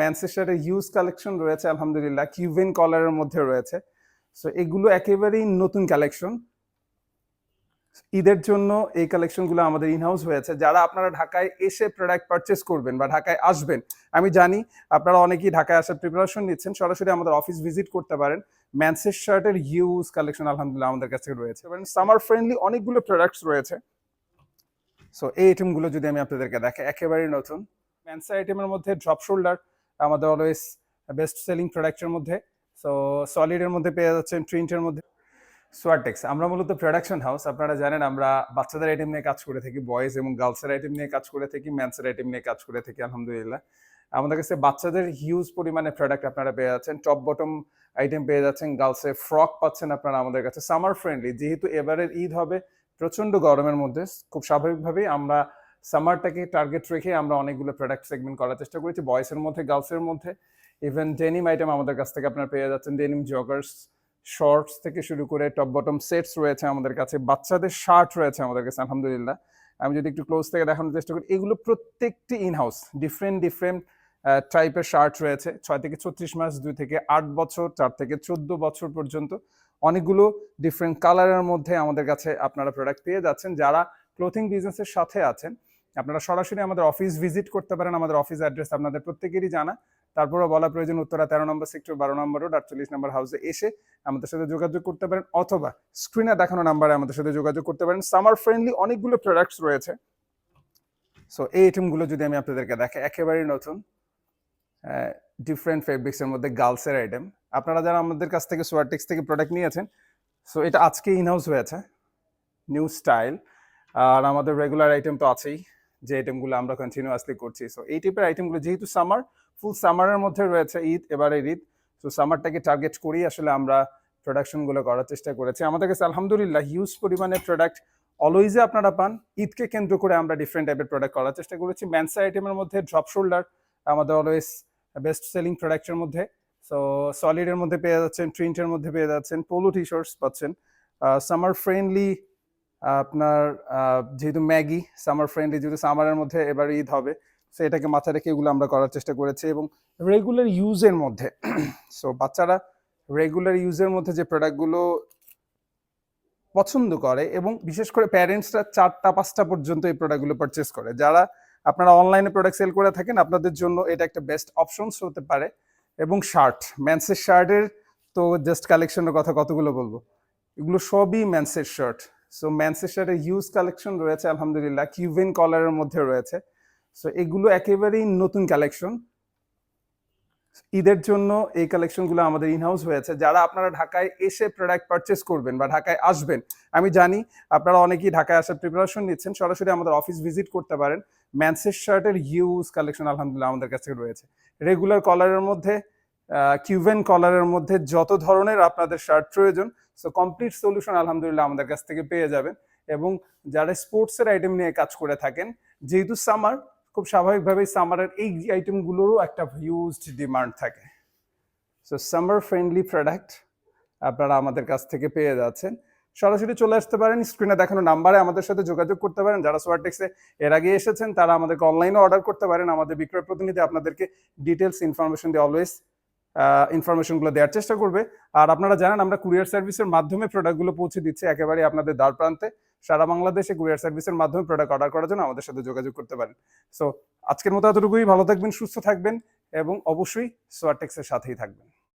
ম্যানচেস্টারের use collection রয়েছে, আলহামদুলিল্লাহ। কিউভেন কলারের মধ্যে রয়েছে। সো এগুলো একেবারেই নতুন কালেকশন ঈদের জন্য এই কালেকশনগুলো আমাদের ইনহাউস হয়েছে। যারা আপনারা ঢাকায় এসে প্রোডাক্ট পারচেস করবেন বা ঢাকায় আসবেন, আমি জানি আপনারা অনেকেই ঢাকায় আসার প্রিপারেশন নিচ্ছেন, সরাসরি আমাদের অফিস ভিজিট করতে পারেন। ম্যানসেস শার্টের ইউজ কালেকশন আলহামদুলিল্লাহ আমাদের কাছে রয়েছে। সামার ফ্রেন্ডলি অনেকগুলো প্রোডাক্টস রয়েছে। সো এই আইটেমগুলো যদি আমি আপনাদেরকে দেখে একেবারেই নতুন। ম্যানসা আইটেমের মধ্যে ড্রপ শোল্ডার আমাদের অলওয়েজ বেস্ট সেলিং প্রোডাক্টের মধ্যে। সো সলিডের মধ্যে পেয়ে যাচ্ছেন ট্রিন্টের মধ্যে। সোয়ারটেক্স আমরা মূলত প্রোডাকশন হাউস আপনারা জানেন আমরা বাচ্চাদের আইটেম নিয়ে কাজ করে থাকি বয়েজ এবং গার্লসের আইটেম নিয়ে কাজ করে থাকি ম্যানসের আইটেম নিয়ে কাজ করে থাকি, আলহামদুলিল্লাহ। আমাদের কাছে বাচ্চাদের হিউজ পরিমাণে প্রোডাক্ট আপনারা পেয়ে যাচ্ছেন টপ বটম আইটেম পেয়ে যাচ্ছেন গার্লসের ফ্রক পাচ্ছেন আপনারা আমাদের কাছে সামার ফ্রেন্ডলি যেহেতু এবারের ঈদ হবে প্রচণ্ড গরমের মধ্যে, খুব স্বাভাবিকভাবেই আমরা সামারটাকে টার্গেট রেখে আমরা অনেকগুলো প্রোডাক্ট সেগমেন্ট করার চেষ্টা করেছি বয়েসের মধ্যে গার্লসের মধ্যে। ইভেন ডেনিম আইটেম আমাদের কাছ থেকে আপনারা পেয়ে যাচ্ছেন। ডেনিম জগার্স শর্টস থেকে শুরু করে টপ বটম সেটস রয়েছে আমাদের কাছে। বাচ্চাদের শার্ট রয়েছে আমাদের কাছে, আলহামদুলিল্লাহ। আমি যদি একটু ক্লোজ থেকে দেখানোর চেষ্টা করি, এগুলো প্রত্যেকটি ইন হাউস ডিফারেন্ট ডিফারেন্ট টাইপের শার্ট রয়েছে। ছয় থেকে ছত্রিশ মাস, দুই থেকে আট বছর, চার থেকে চোদ্দ বছর পর্যন্ত। অনেকগুলো ডিফারেন্ট কালারের মধ্যে আমাদের কাছে আপনারা প্রোডাক্ট পেয়ে যাচ্ছেন। যারা ক্লোথিং বিজনেসের সাথে আছেন আপনারা সরাসরি আমাদের অফিস ভিজিট করতে পারেন, আমাদের অফিস অ্যাড্রেস আপনাদের প্রত্যেকেরই জানা। তারপরে বলা প্রয়োজন উত্তরা তেরো নম্বর সেক্টর বারো নম্বর রোড আটচল্লিশ নম্বর হাউসে এসে আমাদের সাথে যোগাযোগ করতে পারেন, অথবা স্ক্রিনে দেখানো নাম্বারে আমাদের সাথে যোগাযোগ করতে পারেন। সামার ফ্রেন্ডলি অনেকগুলো প্রোডাক্টস রয়েছে। সো এই আইটেমগুলো যদি আমি আপনাদেরকে দেখে একেবারেই নতুন ডিফারেন্ট ফেব্রিক্সের মধ্যে গার্লসের আইটেম আপনারা যারা আমাদের কাছ থেকে সোয়ারটেক্স থেকে প্রোডাক্ট নিয়েছেন সো এটা আজকে ইনহাউস হয়েছে নিউ স্টাইল আর আমাদের রেগুলার আইটেম তো আছেই। যে আইটেমগুলো আমরা কন্টিনিউয়াসলি করছি। সো এই টাইপের আইটেমগুলো যেহেতু সামার ফুল সামারের মধ্যে রয়েছে ঈদ, এবারের ঈদ। সো সামারটাকে টার্গেট করেই আসলে আমরা প্রোডাকশনগুলো করার চেষ্টা করেছি। আমাদের কাছে আলহামদুলিল্লাহ হিউজ পরিমাণে প্রোডাক্ট অলওয়েজে আপনারা পান। ঈদকে কেন্দ্র করে আমরা ডিফারেন্ট টাইপের প্রোডাক্ট করার চেষ্টা করেছি। ম্যানসা আইটেমের মধ্যে ড্রপ শোল্ডার আমাদের অলওয়েজ বেস্ট সেলিং প্রোডাক্টের মধ্যে। সো সলিডের মধ্যে পেয়ে যাচ্ছেন ট্রিন্টের মধ্যে পেয়ে যাচ্ছেন পোলো টি শার্টস পাচ্ছেন। সামার ফ্রেন্ডলি আপনার যেহেতু ম্যাগি, সামার ফ্রেন্ডলি যেহেতু সামারের মধ্যে এবার ঈদ হবে, সো এটাকে মাথায় রেখে এগুলো আমরা করার চেষ্টা করেছি এবং রেগুলার ইউজের মধ্যে সো বাচ্চারা রেগুলার ইউজের মধ্যে যে প্রোডাক্টগুলো পছন্দ করে এবং বিশেষ করে প্যারেন্টসরা চারটা, পাঁচটা পর্যন্ত এই প্রোডাক্টগুলো পারচেস করে। যারা আপনারা অনলাইনে প্রোডাক্ট সেল করে থাকেন, আপনাদের জন্য এটা একটা বেস্ট অপশনস হতে পারে এবং শার্ট ম্যান্সের শার্টের তো জাস্ট কালেকশনের কথা কতগুলো বলব? এগুলো সবই ম্যান্সের শার্ট সো ম্যান্সের শার্টের ইউজ কালেকশন রয়েছে, আলহামদুলিল্লাহ। কিউভেন কলারের মধ্যে রয়েছে। সো এগুলো একেবারেই নতুন কালেকশন ঈদের জন্য এই কালেকশনগুলো আমাদের ইনহাউস হয়েছে। যারা আপনারা ঢাকায় এসে প্রোডাক্ট পারচেস করবেন বা ঢাকায় আসবেন, আমি জানি আপনারা অনেকেই ঢাকায় আসার প্রিপারেশন নিচ্ছেন, সরাসরি আমাদের অফিস ভিজিট করতে পারেন। ম্যান্সেস শার্টের ইউজ কালেকশন আলহামদুলিল্লাহ, আমাদের কাছে রয়েছে। রেগুলার কলারের মধ্যে কিউভেন কলারের মধ্যে যত ধরনের আপনাদের শার্ট প্রয়োজন সো কমপ্লিট সলিউশন আলহামদুলিল্লাহ আমাদের কাছ থেকে পেয়ে যাবেন। এবং যারা স্পোর্টসের আইটেম নিয়ে কাজ করে থাকেন, যেহেতু সামার খুব স্বাভাবিকভাবেই সামারের এই আইটেমগুলোরও একটা হিউজ ডিমান্ড থাকে। সো সামার ফ্রেন্ডলি প্রোডাক্ট আপনারা আমাদের কাছ থেকে পেয়ে যাচ্ছেন। সরাসরি চলে আসতে পারেন স্ক্রিনে দেখানো নাম্বারে আমাদের সাথে যোগাযোগ করতে পারেন। যারা সোয়ারটেক্সে এর আগে এসেছেন, তারা আমাদেরকে অনলাইনে অর্ডার করতে পারেন। আমাদের বিক্রয় প্রতিনিধি আপনাদেরকে ডিটেলস ইনফরমেশন দিয়ে অলওয়েজ ইনফরমেশনগুলো দেওয়ার চেষ্টা করবে। আর আপনারা জানেন, আমরা কুরিয়ার সার্ভিসের মাধ্যমে প্রোডাক্টগুলো পৌঁছে দিচ্ছি একেবারে আপনাদের দ্বার প্রান্তে। সারা বাংলাদেশে কুরিয়ার সার্ভিসের মাধ্যমে প্রোডাক্ট অর্ডার করার জন্য আমাদের সাথে যোগাযোগ করতে পারেন। সো আজকের মতো এতটুকুই। ভালো থাকবেন, সুস্থ থাকবেন এবং অবশ্যই সোয়ারটেক্সের সাথেই থাকবেন।